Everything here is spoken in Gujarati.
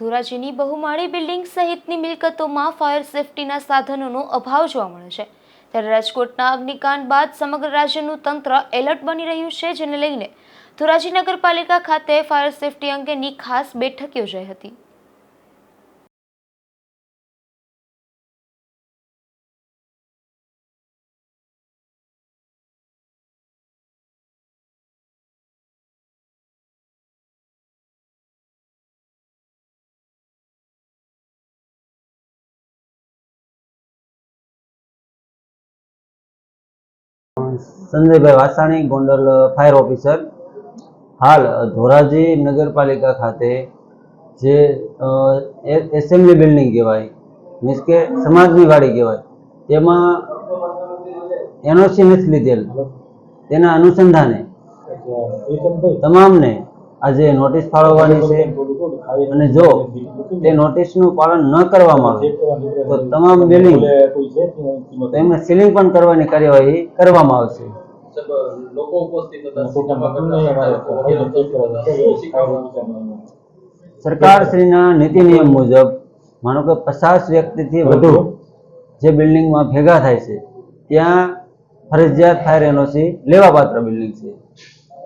ધોરાજીની બહુમાળી બિલ્ડિંગ સહિતની મિલકતોમાં ફાયર સેફટીના સાધનોનો અભાવ જોવા મળે છે. ત્યારે રાજકોટના અગ્નિકાંડ બાદ સમગ્ર રાજ્યનું તંત્ર એલર્ટ બની રહ્યું છે, જેને લઈને ધોરાજી નગરપાલિકા ખાતે ફાયર સેફટી અંગેની ખાસ બેઠક યોજાઈ હતી. સંજયભાઈ વાસાણી ગોંડલ ફાયર ઓફિસર. હાલ ધોરાજી નગરપાલિકા ખાતે જે એસેમ્બલી બિલ્ડિંગ કહેવાય મીન્સ કે સમાજની વાડી કહેવાય તેમાં એનઓસી નથી લીધેલ. તેના અનુસંધાને તમામને આજે નોટિસ ફાળવવાની છે, અને જો તે નોટિસનું પાલન ન કરવામાં આવે, તો તમામ બિલિંગ તેમને સીલિંગ પણ કરવાની કાર્યવાહી કરવામાં આવશે. સરકારશ્રીના નીતિ નિયમ મુજબ, માનો કે પચાસ વ્યક્તિથી વધુ જે બિલ્ડિંગમાં ભેગા થાય છે, ત્યાં ફરજિયાત ફાયર એનઓસી લેવાપાત્ર બિલ્ડિંગ છે.